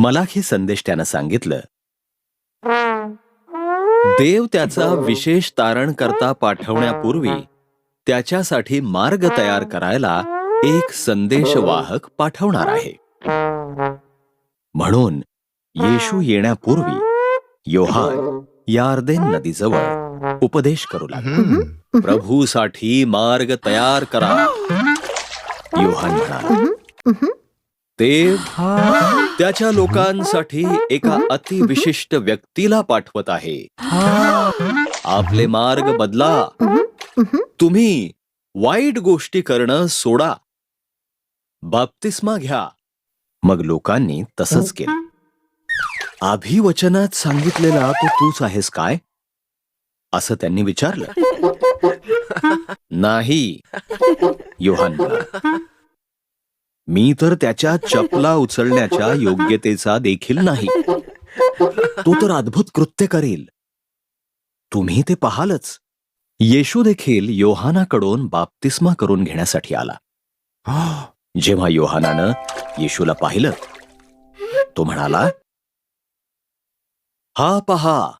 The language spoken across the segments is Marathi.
मलाखी संदेश त्यानं सांगितलं. देव त्याचा विशेष तारण करता पाठवण्यापूर्वी त्याच्यासाठी मार्ग तयार करायला एक संदेशवाहक पाठवणार आहे. म्हणून येशू येण्यापूर्वी योहान यार्देन नदीजवळ उपदेश करू लागला. प्रभूसाठी मार्ग तयार करा. योहान म्हणाला ते त्याच्या लोकांसाठी एका अतिविशिष्ट व्यक्तीला पाठवत आहे. आपले मार्ग बदला. तुम्ही वाईट गोष्टी करणं सोडा. बाप्तिस्मा घ्या. मग लोकांनी तसंच केलं. अभिवचनात सांगितलेला तो तूच आहेस काय? असं त्यांनी विचारलं. नाही योहान. मी तर त्याच्या चपला उचलण्याच्या योग्यतेचा देखील नाही. तो तर अद्भुत कृत्य करेल. तुम्ही ते पाहालच. येशू देखील योहानाकडून बाप्तिस्मा करून घेण्यासाठी आला. जेव्हा योहानानं येशूला पाहिलं तो म्हणाला हा पहा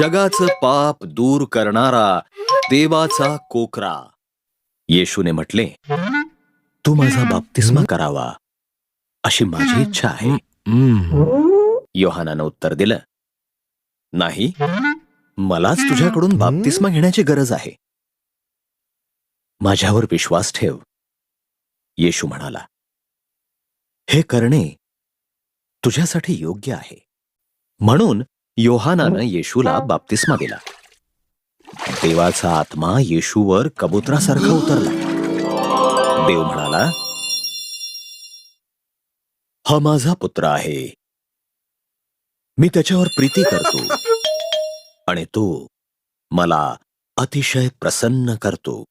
जगाचं पाप दूर करणारा देवाचा कोकरा. येशूने म्हटले तू माझा बाप्तिस्मा करावा अशी माझी इच्छा आहे. योहानानं उत्तर दिलं. नाही मलाच तुझ्याकडून बाप्तिस्मा घेण्याची गरज आहे. माझ्यावर विश्वास ठेव येशू म्हणाला. हे करणे तुझ्यासाठी योग्य आहे. म्हणून योहानानं येशूला बाप्तिस्मा दिला. देवाचा आत्मा येशूवर कबुतरासारखा उतरला. देव म्हणाला हा माझा पुत्र आहे. मी त्याच्यावर प्रीती करतो आणि तो मला अतिशय प्रसन्न करतो.